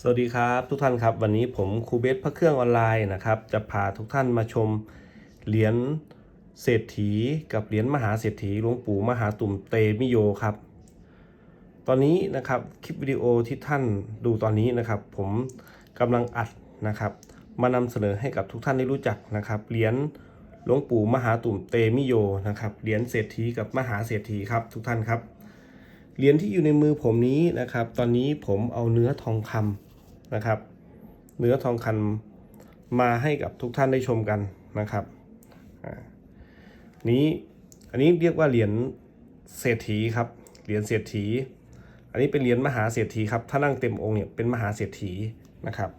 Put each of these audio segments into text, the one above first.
สวัสดีครับทุกท่านครับ วันนี้ผมครูเบสพระเครื่องออนไลน์นะครับ จะพาทุกท่านมาชมเหรียญเศรษฐีกับเหรียญมหาเศรษฐีหลวงปู่มหาตุ่มเตมิโยครับ ตอนนี้นะครับคลิปวิดีโอที่ท่านดูตอนนี้นะครับ ผมกำลังอัดนะครับ มานำเสนอให้กับทุกท่านได้รู้จักนะครับเหรียญหลวงปู่มหาตุ่มเตมิโยนะครับเหรียญเศรษฐีกับมหาเศรษฐีครับทุกท่านครับ เหรียญที่อยู่ในมือผมนี้นะครับ ตอนนี้ผมเอาเนื้อทองคำนะครับ เนื้อทองคำมาให้กับทุกท่านได้ชมกันนะครับอ่านี้อันนี้เรียกว่าเหรียญเศรษฐีครับ เหรียญเศรษฐี อันนี้เป็นเหรียญมหาเศรษฐีครับถ้านั่งเต็มองค์เนี่ยเป็นมหาเศรษฐีนะครับ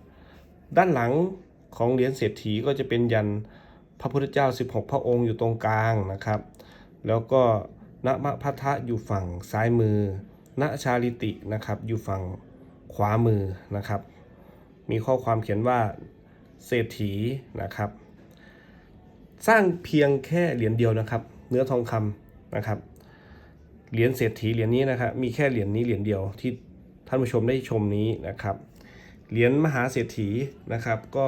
ด้านหลังของเหรียญเศรษฐีก็จะเป็นยันพระพุทธเจ้า 16 พระองค์อยู่ตรงกลางนะครับ แล้วก็ ณมะพัทธะอยู่ฝั่งซ้ายมือ ณชาลิตินะครับอยู่ฝั่งขวามือนะครับ มีข้อความเขียนว่าเศรษฐีนะครับ สร้างเพียงแค่เหรียญเดียวนะครับ เนื้อทองคำนะครับ เหรียญเศรษฐีเหรียญนี้นะครับ มีแค่เหรียญนี้เหรียญเดียวที่ท่านผู้ชมได้ชมนี้นะครับ เหรียญมหาเศรษฐีนะครับ ก็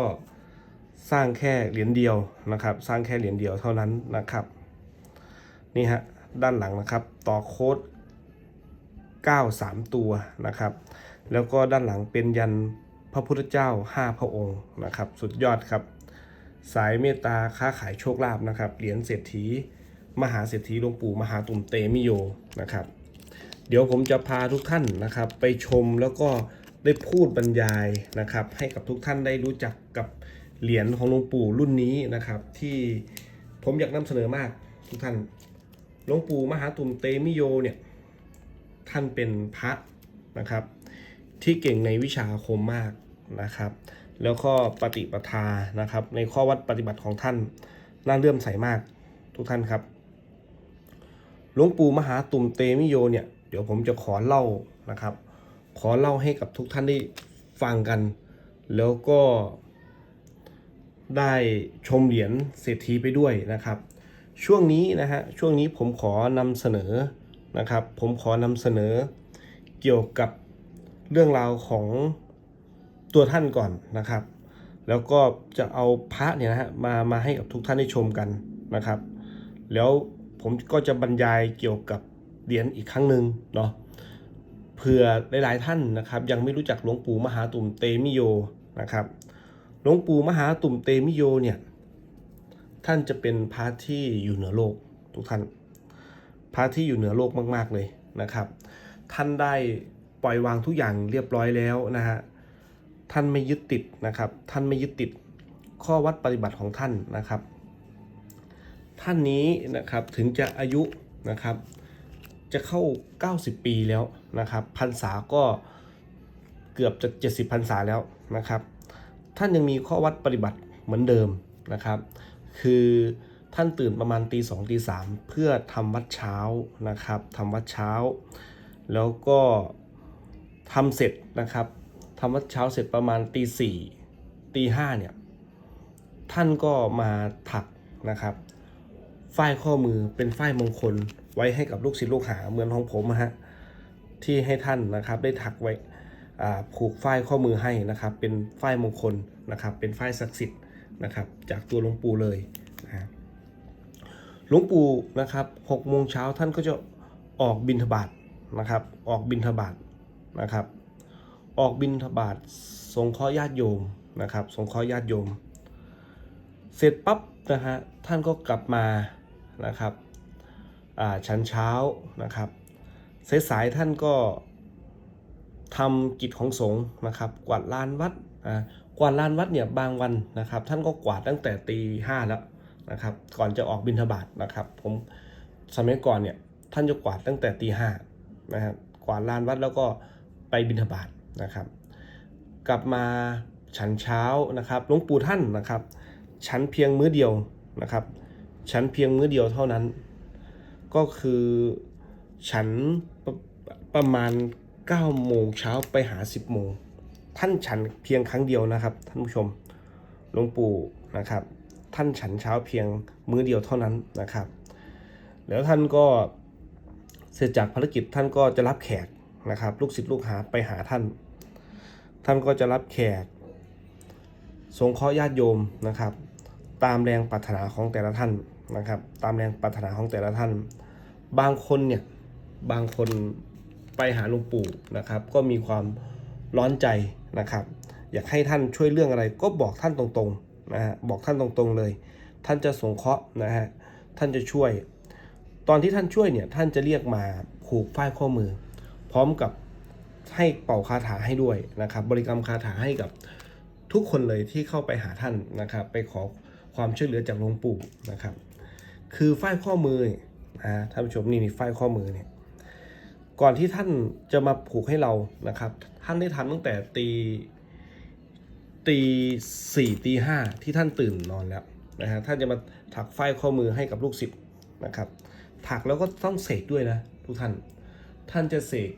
สร้างแค่เหรียญเดียวนะครับ สร้างแค่เหรียญเดียวเท่านั้นนะครับ นี่ฮะ ด้านหลังนะครับ ต่อโค้ด9 3 ตัวนะครับ แล้วก็ด้านหลังเป็นยันพระพุทธเจ้า 5 พระองค์นะครับ สุดยอดครับ สายเมตตาค้าขายโชคลาภนะครับ เหรียญเศรษฐี มหาเศรษฐีหลวงปู่มหาตุ่มเตมิโยนะครับ เดี๋ยวผมจะพาทุกท่านนะครับ ไปชมแล้วก็ได้พูดบรรยายนะครับ ให้กับทุกท่านได้รู้จักกับเหรียญของหลวงปู่รุ่นนี้นะครับ ที่ผมอยากนำเสนอมากทุกท่าน หลวงปู่มหาตุ่มเตมิโยเนี่ยท่านเป็นพระนะครับ ที่เก่งในวิชาอาคมมากนะครับ แล้วก็ปฏิปทานะครับ ในข้อวัดปฏิบัติของท่านน่าเลื่อมใสมากทุกท่านครับหลวงปู่มหาตุ่มเตมิโยเนี่ยเดี๋ยวผมจะขอเล่านะครับ ขอเล่าให้กับทุกท่านได้ฟังกัน แล้วก็ได้ชมเหรียญเศรษฐีไปด้วยนะครับ ช่วงนี้นะฮะช่วงนี้ผมขอนำเสนอนะครับ ผมขอนำเสนอเกี่ยวกับเรื่องราวของตัวท่านก่อนนะครับ แล้วก็จะเอาพระเนี่ยนะฮะมามาให้กับทุกท่านได้ชมกันนะครับ แล้วผมก็จะบรรยายเกี่ยวกับเหรียญอีกครั้งหนึ่งเนาะเผื่อหลายๆท่านนะครับ ยังไม่รู้จักหลวงปู่มหาตุ่มเตมิโยนะครับหลวงปู่มหาตุ่มเตมิโยเนี่ย ท่านจะเป็นพระที่อยู่เหนือโลกทุกท่านพระที่อยู่เหนือโลกมาก ๆเลยนะครับ ท่านได้ปล่อยวางทุกอย่างเรียบร้อยแล้วนะฮะท่านไม่ยึดติดนะครับ ท่านไม่ยึดติดข้อวัดปฏิบัติของท่านนะครับ ท่านนี้นะครับถึงจะอายุนะครับ จะเข้า 90 ปีแล้วนะครับพรรษาก็เกือบจะ 70พรรษาแล้วนะครับ ท่านยังมีข้อวัดปฏิบัติเหมือนเดิมนะครับ คือท่านตื่นประมาณตีสองตีสามเพื่อทำวัดเช้านะครับทำวัดเช้า แล้วก็ทำเสร็จนะครับทำวัดเช้าเสร็จประมาณตีสี่ตีห้าเนี่ยท่านก็มาถักนะครับฝ้ายข้อมือเป็นฝ้ายมงคลไว้ให้กับลูกศิษย์ลูกหาเหมือนของผมนะฮะที่ให้ท่านนะครับได้ถักไว้ผูกฝ้ายข้อมือให้นะครับ เป็นฝ้ายมงคลนะครับ เป็นฝ้ายศักดิ์สิทธิ์ นะครับ จากตัวหลวงปู่เลยนะหลวงปู่นะครับหกโมงเช้าท่านก็จะออกบิณฑบาตนะครับ ออกบิณฑบาตนะครับ ออกบิณฑบาตสงเคราะห์ญาติโยมนะครับสงเคราะห์ญาติโยม เสร็จปั๊บนะฮะท่านก็กลับมานะครับชั้นเช้านะครับสายๆท่านก็ทำกิจของสงฆ์นะครับ กวาดลานวัดอ่า กวาดลานวัดเนี่ยบางวันนะครับ ท่านก็กวาดตั้งแต่ตีห้าแล้วนะครับ ก่อนจะออกบิณฑบาตนะครับ ผมสมัยก่อนเนี่ยท่านจะกวาดตั้งแต่ตีห้านะครับกวาดลานวัดแล้วก็ไปบิณฑบาตนะครับ กลับมาฉันเช้านะครับหลวงปู่ท่านนะครับ ฉันเพียงมื้อเดียวนะครับ ฉันเพียงมื้อเดียวเท่านั้น ก็คือฉันประประมาณ9โมงเช้าไปหา 10โมง ท่านฉันเพียงครั้งเดียวนะครับ ท่านผู้ชมหลวงปู่นะครับ ท่านฉันเช้าเพียงมื้อเดียวเท่านั้นนะครับ แล้วท่านก็เสร็จจากภารกิจท่านก็จะรับแขกนะครับ ลูกศิษย์ลูกหาไปหาท่าน ท่านก็จะรับแขกสงเคราะห์ญาติโยมนะครับ ตามแรงปรารถนาของแต่ละท่านนะครับ ตามแรงปรารถนาของแต่ละท่าน บางคนเนี่ยบางคนไปหาหลวงปู่นะครับ ก็มีความร้อนใจ นะครับ อยากให้ท่านช่วยเรื่องอะไรก็บอกท่านตรงๆนะฮะบอกท่านตรงๆเลย ท่านจะสงเคราะห์นะฮะท่านจะช่วย ตอนที่ท่านช่วยเนี่ยท่านจะเรียกมาผูกฝ้ายข้อมือ พร้อมกับให้เป่าคาถาให้ด้วยนะครับ บริกรรมคาถาให้กับทุกคนเลยที่เข้าไปหาท่านนะครับ ไปขอความช่วยเหลือจากหลวงปู่นะครับ คือฝ้ายข้อมือนะท่านผู้ชมนี่นี่ฝ้ายข้อมือเนี่ยก่อนที่ท่านจะมาผูกให้เรานะครับ ท่านได้ทำตั้งแต่ตีตีสี่ตีห้าที่ท่านตื่นนอนแล้วนะฮะท่านจะมาถักฝ้ายข้อมือให้กับลูกศิษย์นะครับ ถักแล้วก็ต้องเสกด้วยนะทุกท่าน ท่านจะเสก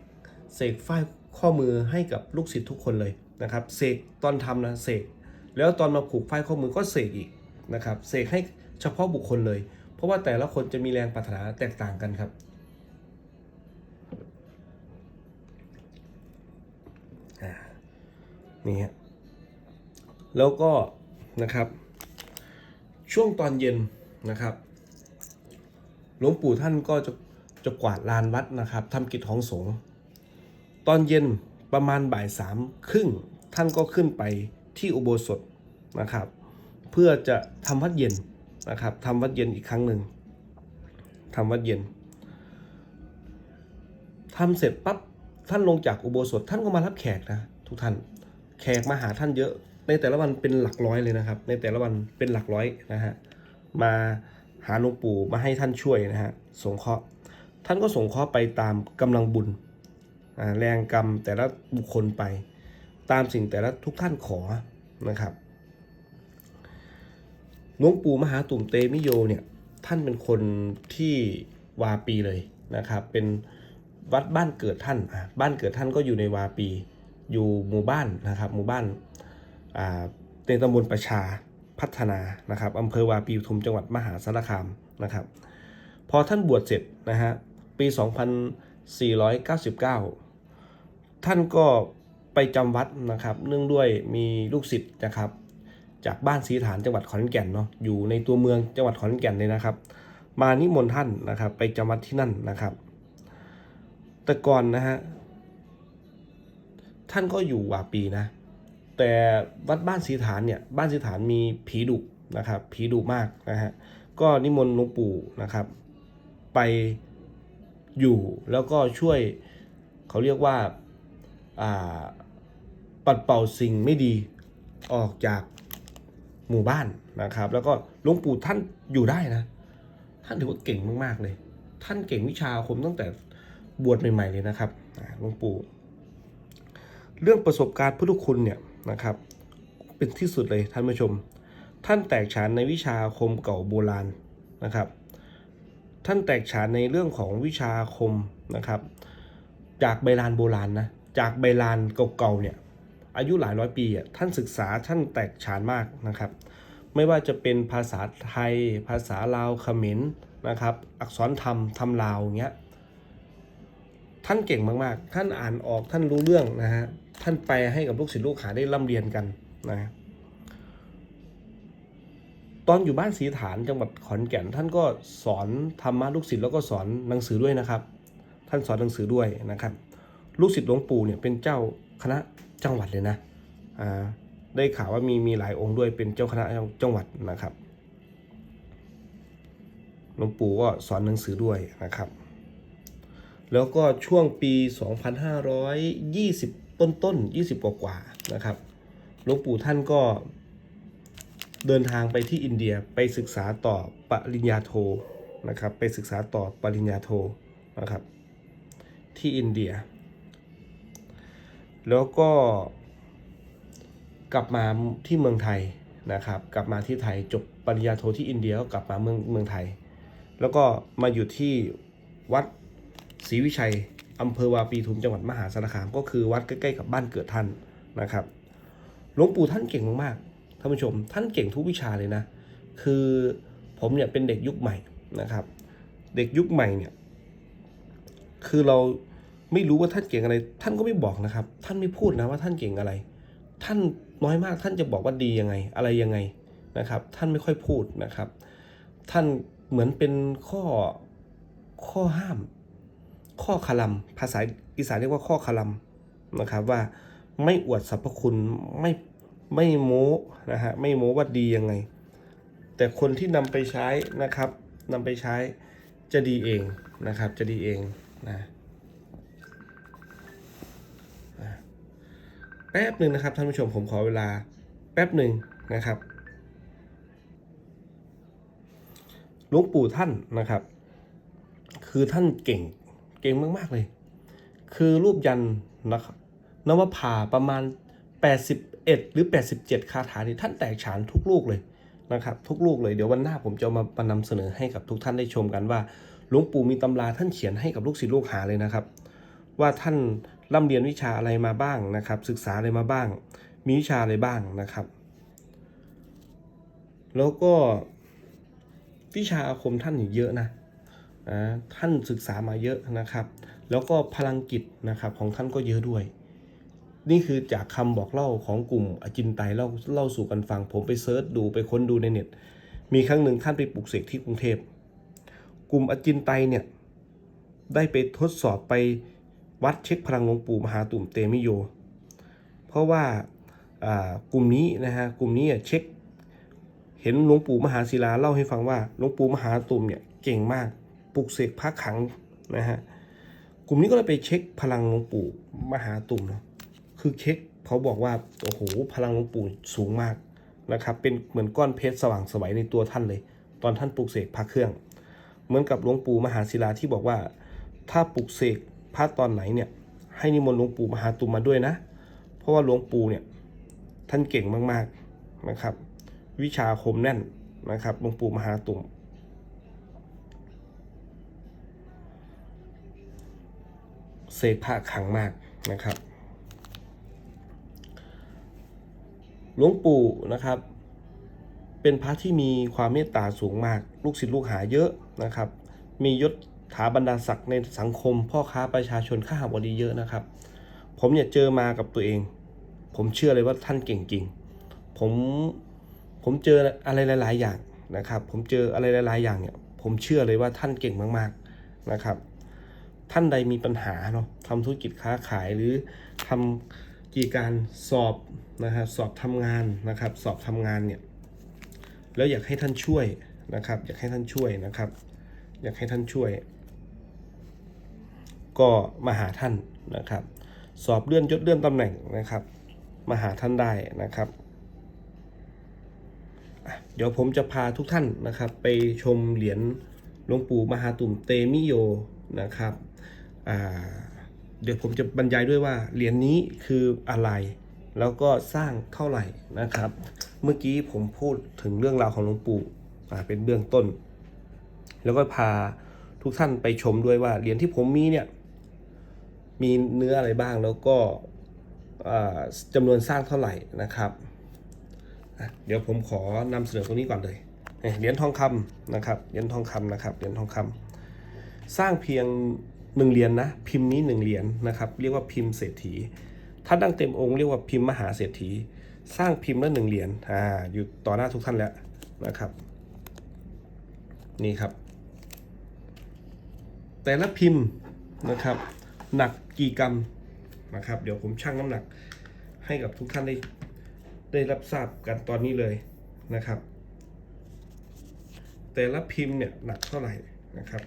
เสกฝ้ายข้อมือให้กับลูกศิษย์ทุกคนเลยนะครับเสกตอนทำนะเสกแล้วตอนมาผูกฝ้ายข้อมือก็เสกอีกนะครับเสกให้เฉพาะบุคคลเลย เพราะว่าแต่ละคนจะมีแรงปรารถนาแตกต่างกันครับอ่า นี่ฮะแล้วก็นะครับ ช่วงตอนเย็นนะครับหลวงปู่ท่านก็จะจะกวาดลานวัดนะครับทำกิจของสงฆ์ตอนเย็นประมาณบ่ายสามครึ่งท่านก็ขึ้นไปที่อุโบสถนะครับ เพื่อจะทำวัดเย็นนะครับทำวัดเย็นอีกครั้งหนึ่งทำวัดเย็นทำเสร็จปั๊บท่านลงจากอุโบสถท่านก็มารับแขกนะทุกท่าน แขกมาหาท่านเยอะ ในแต่ละวันเป็นหลักร้อยเลยนะครับ ในแต่ละวันเป็นหลักร้อยนะฮะมาหาหลวงปู่มาให้ท่านช่วยนะฮะสงเคราะห์ท่านก็สงเคราะห์ไปตามกำลังบุญแรงกรรมแต่ละบุคคลไป ตามสิ่งแต่ละทุกท่านขอนะครับหลวงปู่มหาตุ่มเตมิโยเนี่ยท่านเป็นคนที่วาปีเลยนะครับ เป็นวัดบ้านเกิดท่านบ้านเกิดท่านก็อยู่ในวาปี อยู่หมู่บ้านนะครับ หมู่บ้านในตำบลประชาพัฒนานะครับอำเภอวาปีปทุมจังหวัดมหาสารคามนะครับ พอท่านบวชเสร็จนะฮะปี 2499 ท่านก็ไปจำวัดนะครับ เนื่องด้วยมีลูกศิษย์นะครับ จากบ้านศรีฐานจังหวัดขอนแก่นเนาะอยู่ในตัวเมืองจังหวัดขอนแก่นเลยนะครับ มานิมนต์ท่านนะครับ ไปจำวัดที่นั่นนะครับ แต่ก่อนนะฮะ ท่านก็อยู่กว่าปีนะ แต่วัดบ้านศรีฐานเนี่ยบ้านศรีฐานมีผีดุนะครับ ผีดุมากนะฮะก็นิมนต์หลวงปู่นะครับ ไปอยู่แล้วก็ช่วยเขาเรียกว่าอ่าปัดเป่าสิ่งไม่ดีออกจากหมู่บ้านนะครับ แล้วก็หลวงปู่ท่านอยู่ได้นะ ท่านถือว่าเก่งมากๆเลย ท่านเก่งวิชาคมตั้งแต่บวชใหม่ๆเลยนะครับหลวงปู่ เรื่องประสบการณ์พุทธคุณเนี่ยนะครับ เป็นที่สุดเลยท่านผู้ชม ท่านแตกฉานในวิชาคมเก่าโบราณนะครับ ท่านแตกฉานในเรื่องของวิชาคมนะครับ จากใบลานโบราณนะจากใบลานเก่าๆเนี่ยอายุหลายร้อยปีอะท่านศึกษาท่านแตกฉานมากนะครับ ไม่ว่าจะเป็นภาษาไทย ภาษาลาวเขมรนะครับ อักษรธรรมธรรมลาวเงี้ยท่านเก่งมากๆ ท่านอ่านออกท่านรู้เรื่องนะฮะ ท่านแปลให้กับลูกศิษย์ลูกหาได้ร่ำเรียนกันนะตอนอยู่บ้านศรีฐานจังหวัดขอนแก่น ท่านก็สอนธรรมะลูกศิษย์แล้วก็สอนหนังสือด้วยนะครับ ท่านสอนหนังสือด้วยนะครับ ลูกศิษย์หลวงปู่เนี่ยเป็นเจ้าคณะจังหวัดเลยนะอ่าได้ข่าวว่ามีมีหลายองค์ด้วยเป็นเจ้าคณะจังหวัดนะครับหลวงปู่ก็สอนหนังสือด้วยนะครับ แล้วก็ช่วงปี 2520 ต้นต้นๆ20กว่ากว่านะครับหลวงปู่ท่านก็เดินทางไปที่อินเดียไปศึกษาต่อปริญญาโทนะครับ ไปศึกษาต่อปริญญาโทนะครับ ที่อินเดีย แล้วก็กลับมาที่เมืองไทยนะครับ กลับมาที่ไทยจบปริญญาโทที่อินเดียก็กลับมาเมืองเมืองไทย แล้วก็มาอยู่ที่วัดศรีวิชัย อำเภอวาปีทุมจังหวัดมหาสารคาม ก็คือวัดใกล้ๆกับบ้านเกิดท่านนะครับหลวงปู่ท่านเก่งมากๆท่านผู้ชม ท่านเก่งทุกวิชาเลยนะ คือผมเนี่ยเป็นเด็กยุคใหม่นะครับ เด็กยุคใหม่เนี่ย คือเราไม่รู้ว่าท่านเก่งอะไร ท่านก็ไม่บอกนะครับ ท่านไม่พูดนะว่าท่านเก่งอะไร ท่านน้อยมากท่านจะบอกว่าดียังไง อะไรยังไงนะครับ ท่านไม่ค่อยพูดนะครับ ท่านเหมือนเป็นข้อข้อห้าม ข้อคลัมภาษาอีสานเรียกว่าข้อคลัมนะครับว่าไม่อวดสรรพคุณไม่ไม่โม้นะฮะไม่โม้ว่าดียังไง แต่คนที่นำไปใช้นะครับนำไปใช้จะดีเองนะครับจะดีเองนะแป๊บหนึ่งนะครับท่านผู้ชมผมขอเวลาแป๊บหนึ่งนะครับหลวงปู่ท่านนะครับ คือท่านเก่ง ก่งมากๆเลย คือรูปยันนะครับนวภาประมาณ 81 หรือ 87 คาถานี่ท่านแตกฉานทุกลูกเลยนะครับ ทุกลูกเลยเดี๋ยววันหน้าผมจะเอามามานำเสนอให้กับทุกท่านได้ชมกันว่าหลวงปู่มีตำราท่านเขียนให้กับลูกศิษย์ลูกหาเลยนะครับ ว่าท่านร่ำเรียนวิชาอะไรมาบ้างนะครับ ศึกษาอะไรมาบ้าง มีวิชาอะไรบ้างนะครับ แล้วก็วิชาอาคมท่านอีกเยอะนะ ท่านศึกษามาเยอะนะครับ แล้วก็พลังกิจนะครับของท่านก็เยอะด้วย นี่คือจากคำบอกเล่าของกลุ่มอจินไตเล่าเล่าสู่กันฟัง ผมไปเซิร์ชดูไปค้นดูในเน็ต มีครั้งหนึ่งท่านไปปลุกเสกที่กรุงเทพ กลุ่มอจินไตเนี่ยได้ไปทดสอบไปวัดเช็คพลังหลวงปู่มหาตุ่มเตมิโย เพราะว่าอ่ากลุ่มนี้นะฮะกลุ่มนี้อะเช็ค เห็นหลวงปู่มหาศิลาเล่าให้ฟังว่าหลวงปู่มหาตุ่มเนี่ยเก่งมาก ปลุกเสกพระขังนะฮะกลุ่มนี้ก็เลยไปเช็คพลังหลวงปู่มหาตุ่มนะคือเช็คเขาบอกว่าโอ้โหพลังหลวงปู่สูงมากนะครับเป็นเหมือนก้อนเพชรสว่างไสวัยในตัวท่านเลย ตอนท่านปลุกเสกพระเครื่อง เหมือนกับหลวงปู่มหาศิลาที่บอกว่า ถ้าปลุกเสกพระตอนไหนเนี่ยให้นิมนต์หลวงปู่มหาตุ่มมาด้วยนะ เพราะว่าหลวงปู่เนี่ยท่านเก่งมากๆนะครับ วิชาคมแน่นนะครับหลวงปู่มหาตุ่ม เสกพระขังมากนะครับ หลวงปู่นะครับ เป็นพระที่มีความเมตตาสูงมาก ลูกศิษย์ลูกหาเยอะนะครับ มียศถาบรรดาศักดิ์ในสังคม พ่อค้าประชาชนข้าบดีเยอะนะครับ ผมเนี่ยเจอมากับตัวเอง ผมเชื่อเลยว่าท่านเก่งจริง ผมผมเจออะไรหลาย ๆ อย่างนะครับ ผมเจออะไรหลาย ๆ อย่างเนี่ย ผมเชื่อเลยว่าท่านเก่งมาก ๆ นะครับ ท่านใดมีปัญหาเนาะทำธุรกิจค้าขายหรือทำกีการสอบนะครับสอบทำงานนะครับ สอบทำงานเนี่ยแล้วอยากให้ท่านช่วยนะครับ อยากให้ท่านช่วยนะครับ อยากให้ท่านช่วย ก็มาหาท่านนะครับ สอบเลื่อนยศเลื่อนตำแหน่งนะครับ มาหาท่านได้นะครับเดี๋ยวผมจะพาทุกท่านนะครับ ไปชมเหรียญหลวงปู่มหาตุ่มเตมิโยนะครับ เดี๋ยวผมจะบรรยายด้วยว่าเหรียญนี้คืออะไร แล้วก็สร้างเท่าไหร่นะครับ เมื่อกี้ผมพูดถึงเรื่องราวของหลวงปู่เป็นเบื้องต้น แล้วก็พาทุกท่านไปชมด้วยว่าเหรียญที่ผมมีเนี่ยมีเนื้ออะไรบ้างแล้วก็จำนวนสร้างเท่าไหร่นะครับ เดี๋ยวผมขอนำเสนอตรงนี้ก่อนเลย เหรียญทองคำนะครับ เหรียญทองคำนะครับ เหรียญทองคำสร้างเพียง หนึ่งเหรียญนะพิมพ์นี้หนึ่งเหรียญนะครับเรียกว่าพิมพ์เศรษฐี ถ้าดังเต็มองค์เรียกว่าพิมพ์มหาเศรษฐี สร้างพิมพ์ละหนึ่งเหรียญอ่าอยู่ต่อหน้าทุกท่านแล้วนะครับ นี่ครับ แต่ละพิมพ์นะครับ หนักกี่กรัมนะครับ เดี๋ยวผมชั่งน้ำหนักให้กับทุกท่านได้ได้รับทราบกันตอนนี้เลยนะครับ แต่ละพิมพ์เนี่ยหนักเท่าไหร่นะครับ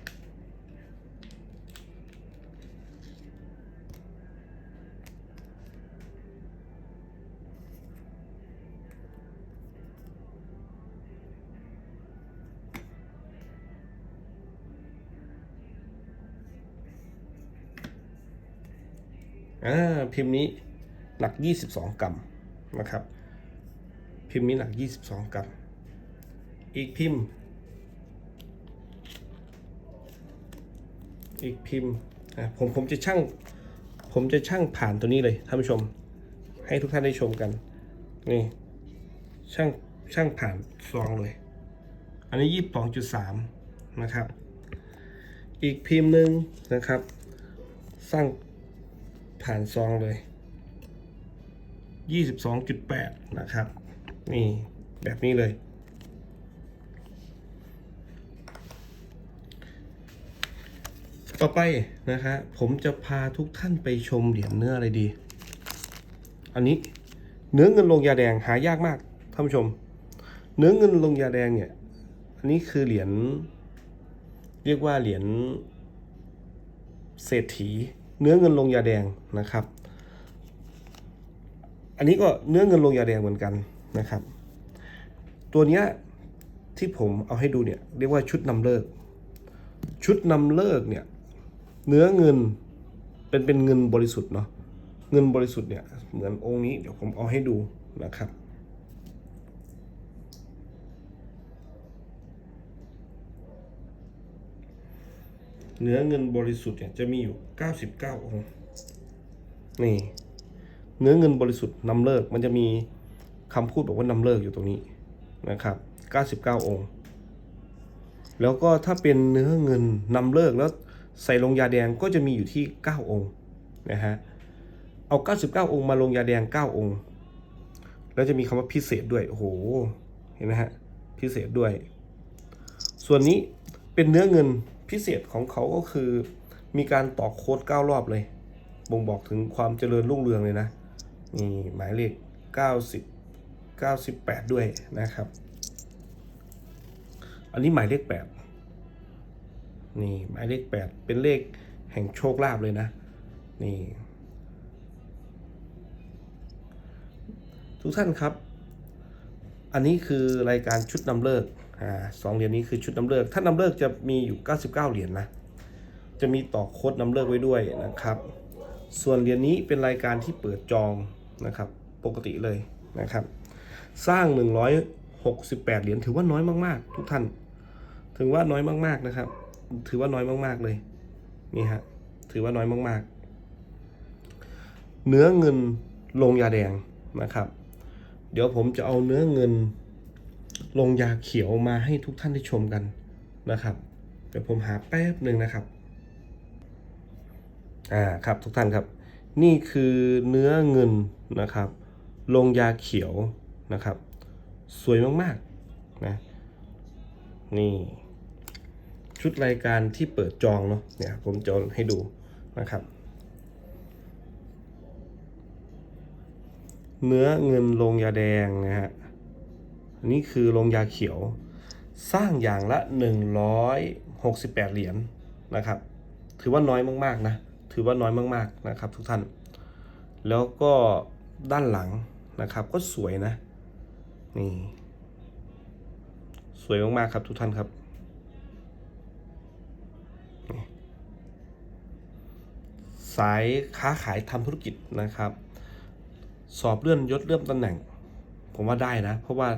อ่าพิมพ์นี้หนัก 22 กรัมนะครับ พิมพ์นี้หนัก 22 กรัม อีกพิมพ์ อีกพิมพ์อะผมผมจะช่างผมจะช่างผ่านตัวนี้เลยท่านผู้ชม ให้ทุกท่านได้ชมกัน นี่ช่างช่างผ่านซองเลย อันนี้22.3นะครับ อีกพิมพ์หนึ่งนะครับ สร้าง ผ่านซองเลยยี่สิบสองจุดแปดนะครับ นี่แบบนี้เลย ต่อไปนะคะผมจะพาทุกท่านไปชมเหรียญเนื้ออะไรดี อันนี้เนื้อเงินลงยาแดงหายากมากท่านผู้ชม เนื้อเงินลงยาแดงเนี่ย อันนี้คือเหรียญเรียกว่าเหรียญเศรษฐี เนื้อเงินลงยาแดงนะครับ อันนี้ก็เนื้อเงินลงยาแดงเหมือนกันนะครับ ตัวเนี้ยที่ผมเอาให้ดูเนี่ยเรียกว่าชุดนำเลิก ชุดนำเลิกเนี่ยเนื้อเงินเป็นเป็นเงินบริสุทธิ์เนาะเงินบริสุทธิ์เนี่ยเหมือนองค์นี้เดี๋ยวผมเอาให้ดูนะครับ เนื้อเงินบริสุทธิ์เนี่ยจะมีอยู่ 99 องค์ นี่ เนื้อเงินบริสุทธิ์นำเลิก มันจะมีคำพูดบอกว่านำเลิกอยู่ตรงนี้นะครับ 99 องค์ แล้วก็ถ้าเป็นเนื้อเงินนำเลิกแล้วใส่ลงยาแดงก็จะมีอยู่ที่ 9 องค์นะฮะ เอา 99 องค์มาลงยาแดง 9 องค์ แล้วจะมีคำว่าพิเศษด้วย โอ้โห เห็นไหมฮะ พิเศษด้วย ส่วนนี้เป็นเนื้อเงิน พิเศษของเขาก็คือ มีการต่อโค้ด9รอบเลยบ่งบอกถึงความเจริญรุ่งเรืองเลยนะนี่หมายเลข 90 98 ด้วยนะครับ อันนี้หมายเลข 8 นี่หมายเลข 8 เป็นเลขแห่งโชคลาภเลยนะ นี่ ทุกท่านครับ อันนี้คือรายการชุดนำเลิก อ่าสองเหรียญนี้คือชุดนำเลิก ถ้านำเลิกจะมีอยู่ 99 เหรียญนะจะมีต่อโค้ดนำเลิกไว้ด้วยนะครับ ส่วนเหรียญนี้เป็นรายการที่เปิดจองนะครับ ปกติเลยนะครับ สร้าง 168 เหรียญถือว่าน้อยมากๆ ทุกท่าน ถือว่าน้อยมากๆนะครับ ถือว่าน้อยมากๆเลย นี่ฮะ ถือว่าน้อยมากๆ เนื้อเงินลงยาแดงนะครับ เดี๋ยวผมจะเอาเนื้อเงิน ลงยาเขียวมาให้ทุกท่านได้ชมกันนะครับ เดี๋ยวผมหาแป๊บหนึ่งนะครับ อ่าครับทุกท่านครับ นี่คือเนื้อเงินนะครับ ลงยาเขียวนะครับ สวยมากๆนะนี่ ชุดรายการที่เปิดจองเนาะเนี่ยผมจะให้ดูนะครับเนื้อเงินลงยาแดงนะฮะ อันนี้คือลงยาเขียว สร้างอย่างละ 168 เหรียญนะครับ ถือว่าน้อยมากๆนะ ถือว่าน้อยมากๆนะครับ ทุกท่าน แล้วก็ด้านหลังนะครับ ก็สวยนะ นี่ สวยมากๆครับทุกท่านครับสายค้าขายทำธุรกิจนะครับ สอบเลื่อนยศเลื่อนตำแหน่ง ผมว่าได้นะ เพราะว่า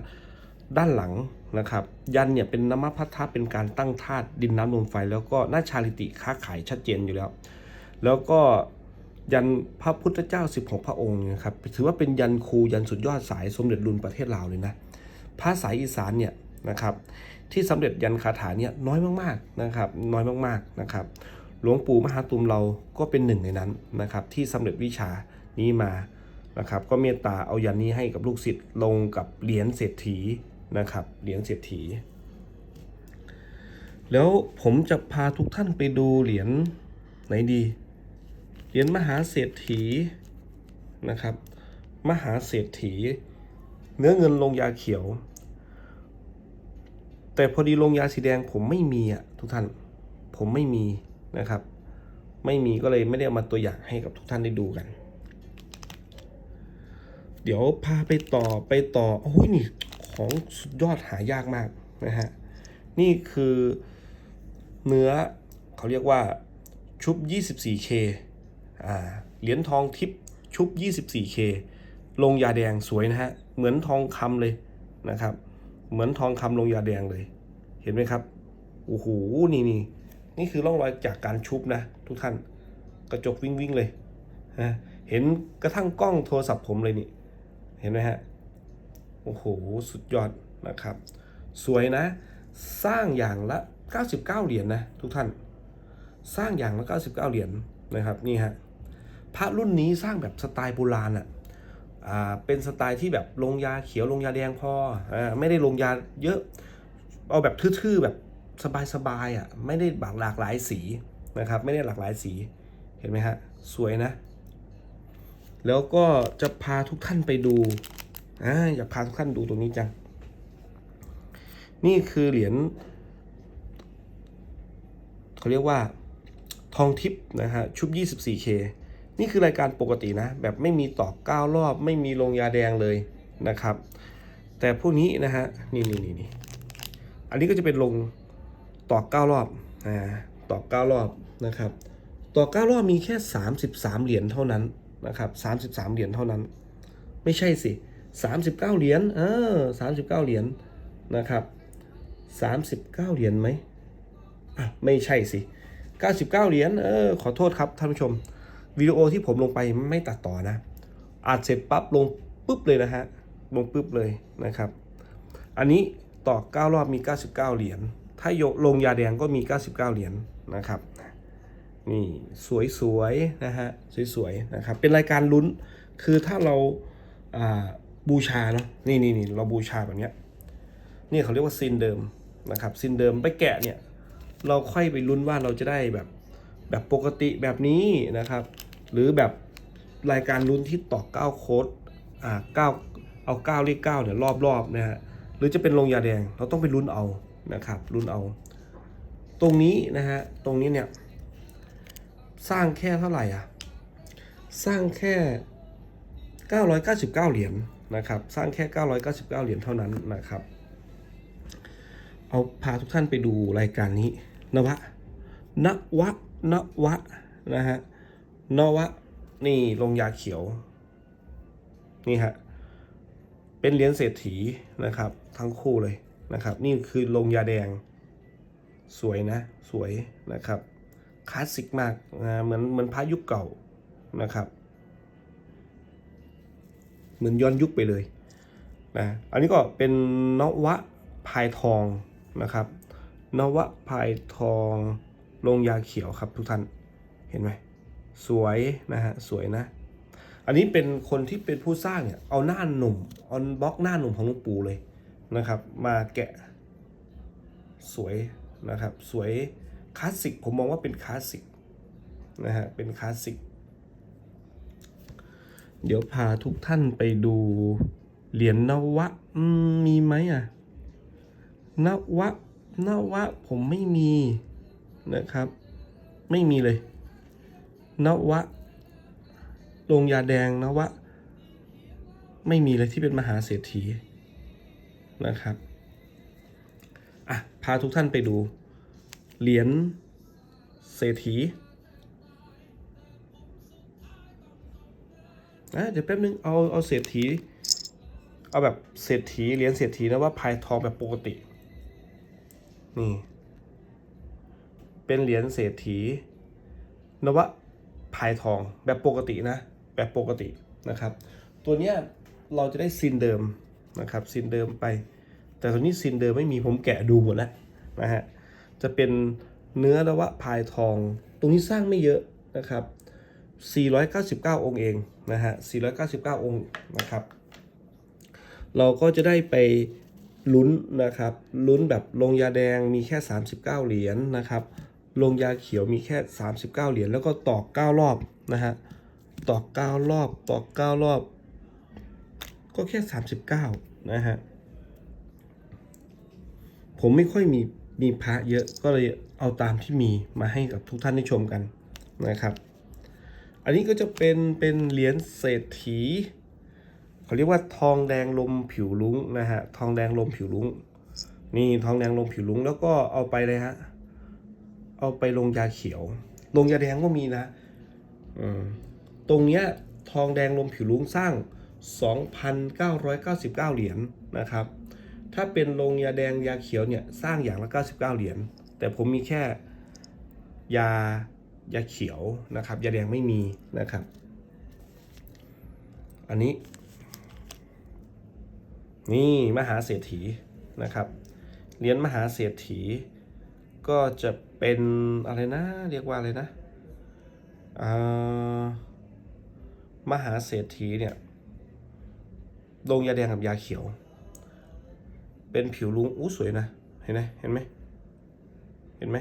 ด้านหลังนะครับยันเนี่ยเป็นนามพัทธะเป็นการตั้งธาตุดินน้ำลมไฟ แล้วก็หน้าชาลิติค้าขายชัดเจนอยู่แล้ว แล้วก็ยันพระพุทธเจ้า 16 พระองค์นะครับถือว่าเป็นยันครูยันสุดยอดสายสมเด็จรุนประเทศลาวเลยนะพระสายอีสานเนี่ยนะครับที่สำเร็จยันคาถาเนี่ยน้อยมากๆนะครับน้อยมากๆนะครับหลวงปู่มหาตุมเราก็เป็นหนึ่งในนั้นนะครับที่สำเร็จวิชานี้มานะครับก็เมตตาเอายันนี้ให้กับลูกศิษย์ลงกับเหรียญเศรษฐี นะครับเหรียญเศรษฐี แล้วผมจะพาทุกท่านไปดูเหรียญไหนดี เหรียญมหาเศรษฐีนะครับ มหาเศรษฐี เนื้อเงินลงยาเขียว แต่พอดีลงยาสีแดงผมไม่มีอะทุกท่านผมไม่มีนะครับ ไม่มีก็เลยไม่ได้เอามาตัวอย่างให้กับทุกท่านได้ดูกัน เดี๋ยวพาไปต่อไปต่อโอ้ยนี่ ของสุดยอดหายากมากนะฮะ นี่คือเนื้อเขาเรียกว่าชุบ 24K อ่า เหรียญทองทิพย์ชุบ 24K ลงยาแดงสวยนะฮะ เหมือนทองคำเลยนะครับ เหมือนทองคำลงยาแดงเลย เห็นไหมครับ โอ้โห นี่นี่นี่คือร่องรอยจากการชุบนะ ทุกท่าน กระจกวิ่งวิ่งเลยนะเห็นกระทั่งกล้องโทรศัพท์ผมเลยนี่ เห็นไหมฮะ โอ้โห สุดยอดนะครับ สวยนะ สร้างอย่างละ 99 เหรียญนะทุกท่าน สร้างอย่างละ 99 เหรียญนะครับนี่ฮะพระรุ่นนี้สร้างแบบสไตล์โบราณอะอ่าเป็นสไตล์ที่แบบลงยาเขียวลงยาแดงพออ่าไม่ได้ลงยาเยอะ เอาแบบทื่อๆแบบสบายๆอะไม่ได้บากหลากหลายสีนะครับ ไม่ได้หลากหลายสีเห็นไหมฮะสวยนะ แล้วก็จะพาทุกท่านไปดู อ่าอยากพาทุกท่านดูตรงนี้จัง นี่คือเหรียญเขาเรียกว่าทองทิพย์นะฮะชุบ 24K นี่คือรายการปกตินะ แบบไม่มีตอก9รอบ ไม่มีลงยาแดงเลยนะครับ แต่พวกนี้นะฮะนี่นี่นี่นี่อันนี้ก็จะเป็นลงตอก9รอบอ่าตอก9รอบนะครับตอก9รอบมีแค่ 33 เหรียญเท่านั้นนะครับ33 เหรียญเท่านั้น ไม่ใช่สิ 39 เหรียญเออ39 เหรียญนะครับ 39 เหรียญไหมอะไม่ใช่สิ 99 เหรียญเออขอโทษครับท่านผู้ชมวิดีโอที่ผมลงไปไม่ตัดต่อนะอัดเสร็จปั๊บลงปุ๊บเลยนะฮะลงปุ๊บเลยนะครับ อันนี้ต่อ 9 รอบมี 99 เหรียญถ้าโยลงยาแดงก็มี 99 เหรียญนะครับนี่สวยๆนะฮะสวยๆนะครับเป็นรายการลุ้นคือถ้าเราอ่า บูชาเนาะนี่นี่นี่เราบูชาแบบเนี้ยนี่เขาเรียกว่าซินเดิมนะครับซินเดิมไปแกะเนี่ยเราค่อยไปลุ้นว่าเราจะได้แบบแบบปกติแบบนี้นะครับ หรือแบบรายการลุ้นที่ต่อ9โค้ดอ่า9เอา9เลข9เนี่ยรอบๆนะฮะหรือจะเป็นลงยาแดงเราต้องไปลุ้นเอานะครับลุ้นเอา ตรงนี้นะฮะตรงนี้เนี่ยสร้างแค่เท่าไหร่อะสร้างแค่ 999 เหรียญ นะครับ สร้างแค่ 999 เหรียญเท่านั้นนะครับ เอาพาทุกท่านไปดูรายการนี้ นวะนวะนวะนะฮะนวะนี่ลงยาเขียว นี่ฮะ เป็นเหรียญเศรษฐีนะครับ ทั้งคู่เลยนะครับ นี่คือลงยาแดง สวยนะ สวยนะครับ คลาสสิกมากนะเหมือนเหมือนพระยุคเก่านะครับ เหมือนย้อนยุคไปเลยนะอันนี้ก็เป็นนวะพายทองนะครับ นวะพายทองลงยาเขียวครับทุกท่านเห็นไหมสวยนะฮะสวยนะ อันนี้เป็นคนที่เป็นผู้สร้างเนี่ยเอาหน้าหนุ่มเอาบล็อกหน้าหนุ่มของหลวงปู่เลยนะครับ มาแกะสวยนะครับ สวยคลาสสิกผมมองว่าเป็นคลาสสิกนะฮะเป็นคลาสสิก เดี๋ยวพาทุกท่านไปดูเหรียญนวะมมีไหมอะนวะนวะผมไม่มีนะครับ ไม่มีเลยนวะลงยาแดงนวะ ไม่มีเลยที่เป็นมหาเศรษฐีนะครับอะพาทุกท่านไปดู เหรียญเศรษฐี อะเดี๋ยวแป๊บนึงเอาเอาเศรษฐี เอาแบบเศรษฐีเหรียญเศรษฐีนะว่าพายทองแบบปกติ นี่ เป็นเหรียญเศรษฐีนวะพายทองแบบปกตินะ แบบปกตินะครับ ตัวเนี้ยเราจะได้ซินเดิมนะครับซินเดิมไป แต่ตัวนี้ซินเดิมไม่มีผมแกะดูหมดแล้วนะฮะจะเป็นเนื้อนวะพายทอง ตรงนี้สร้างไม่เยอะนะครับ 499 องค์เอง นะฮะ 499 องค์นะครับ เราก็จะได้ไปลุ้นนะครับ ลุ้นแบบลงยาแดงมีแค่ 39 เหรียญนะครับ ลงยาเขียวมีแค่ 39 เหรียญ แล้วก็ตอก 9 รอบนะฮะ ตอก 9 รอบ ตอก 9 รอบ ก็แค่ 39 นะฮะ ผมไม่ค่อยมีมีพระเยอะ ก็เลยเอาตามที่มีมาให้กับทุกท่านได้ชมกันนะครับ อันนี้ก็จะเป็นเป็นเหรียญเศรษฐีเขาเรียกว่าทองแดงลมผิวลุ้งนะฮะทองแดงลมผิวลุ้งนี่ทองแดงลมผิวลุ้งแล้วก็เอาไปเลยฮะเอาไปลงยาเขียว ลงยาแดงก็มีนะตรงเนี้ยทองแดงลมผิวลุ้งสร้าง 2,999 เหรียญนะครับ ถ้าเป็นลงยาแดงยาเขียวเนี่ยสร้างอย่างละ 99 เหรียญ แต่ผมมีแค่ยา ยาเขียวนะครับ ยาแดงไม่มีนะครับ อันนี้ นี่มหาเศรษฐีนะครับ เหรียญมหาเศรษฐี ก็จะเป็นอะไรนะ เรียกว่าอะไรนะมหาเศรษฐีเนี่ยลงยาแดงกับยาเขียว เป็นผิวลุงอู้สวยนะ เห็นไหมเห็นไหมเห็นไหม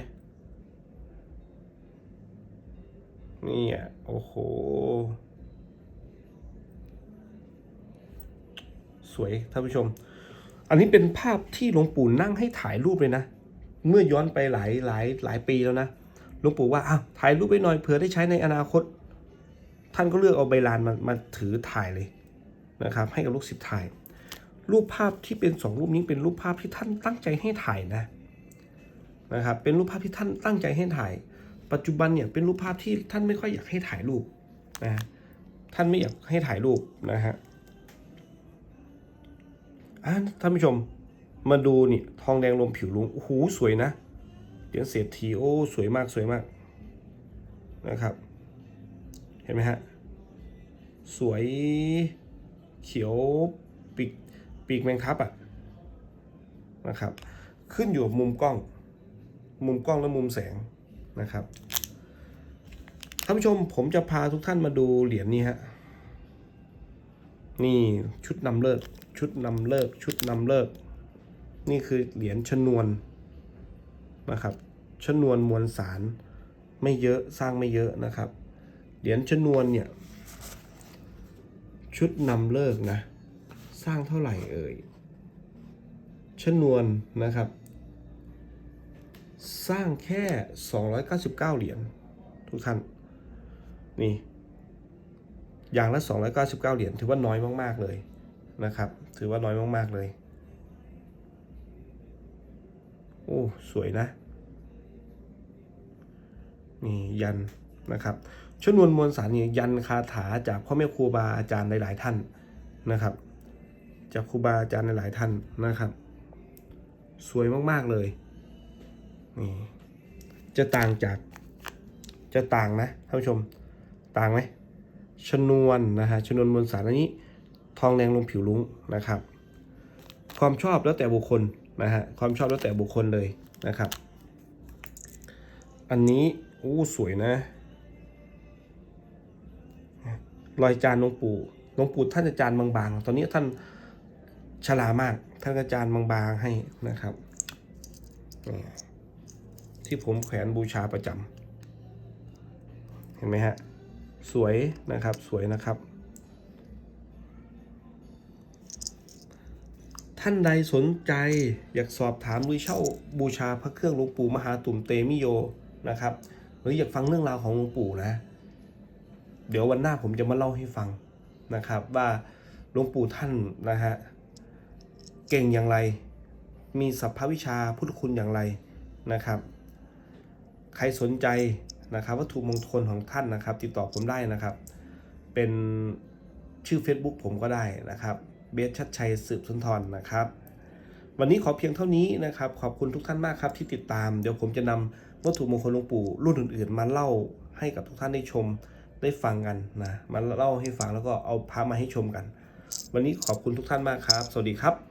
นี่อะโอ้โห สวยท่านผู้ชม อันนี้เป็นภาพที่หลวงปู่นั่งให้ถ่ายรูปเลยนะ เมื่อย้อนไปหลายหลายหลายปีแล้วนะหลวงปู่ว่าอ้าวถ่ายรูปไปหน่อยเผื่อได้ใช้ในอนาคต ท่านก็เลือกเอาใบลานมามาถือถ่ายเลยนะครับ ให้กับลูกศิษย์ถ่าย รูปภาพที่เป็นสองรูปนี้เป็นรูปภาพที่ท่านตั้งใจให้ถ่ายนะนะครับ เป็นรูปภาพที่ท่านตั้งใจให้ถ่าย ปัจจุบันเนี่ยเป็นรูปภาพที่ท่านไม่ค่อยอยากให้ถ่ายรูปนะท่านไม่อยากให้ถ่ายรูปนะฮะอะท่านผู้ชมมาดูนี่ทองแดงลมผิวลุงโอ้โหสวยนะเหรียญเศรษฐีโอ้สวยมากสวยมากนะครับ เห็นไหมฮะสวยเขียวปีกปีกแมงทับอะนะครับ ขึ้นอยู่กับมุมกล้อง มุมกล้องและมุมแสง นะครับท่านผู้ชมผมจะพาทุกท่านมาดูเหรียญนี้ฮะนี่ชุดนำเลิกชุดนำเลิกชุดนำเลิก นี่คือเหรียญชนวนนะครับชนวนมวลสารไม่เยอะสร้างไม่เยอะนะครับ เหรียญชนวนเนี่ย ชุดนำเลิกนะ สร้างเท่าไหร่เอ่ยชนวนนะครับ สร้างแค่ 299 เหรียญทุกท่าน นี่ อย่างละ 299 เหรียญถือว่าน้อยมาก ๆ เลยนะครับ ถือว่าน้อยมาก ๆ เลย โอ้ สวยนะ นี่ยันนะครับชนวนมวลสารนี่ยันคาถาจากพ่อแม่ครูบาอาจารย์หลาย ๆ ท่านนะครับ จากครูบาอาจารย์หลาย ๆ ท่านนะครับ สวยมาก ๆ เลย นี่จะต่างจาก จะต่างนะท่านผู้ชมต่างไหมชนวนนะฮะชนวนมวลสารอันนี้ ทองแดงลงผิวลุ้งนะครับ ความชอบแล้วแต่บุคคลนะฮะความชอบแล้วแต่บุคคลเลยนะครับ อันนี้อู้สวยนะรอยจานหลวงปู่หลวงปู่ท่านจะจานบางๆ ตอนนี้ท่านฉลามาก ท่านก็จานบางๆให้นะครับนี่ ที่ผมแขวนบูชาประจำเห็นไหมฮะ สวยนะครับสวยนะครับ ท่านใดสนใจอยากสอบถามหรือเช่าบูชาพระเครื่องหลวงปู่มหาตุ่มเตมิโยนะครับ หรืออยากฟังเรื่องราวของหลวงปู่นะ เดี๋ยววันหน้าผมจะมาเล่าให้ฟังนะครับว่าหลวงปู่ท่านนะฮะเก่งอย่างไร มีสัพพวิชาพุทธคุณอย่างไรนะครับ ใครสนใจนะครับวัตถุมงคลของท่านนะครับ ติดต่อผมได้นะครับ เป็นชื่อ Facebook ผมก็ได้นะครับ เบสชัดชัยสืบสุนทรนะครับ วันนี้ขอเพียงเท่านี้นะครับ ขอบคุณทุกท่านมากครับที่ติดตาม เดี๋ยวผมจะนำวัตถุมงคลหลวงปู่รุ่นอื่นๆ มาเล่าให้กับทุกท่านได้ชมได้ฟังกันนะมาเล่าให้ฟังแล้วก็เอาพามาให้ชมกัน วันนี้ขอบคุณทุกท่านมากครับ สวัสดีครับ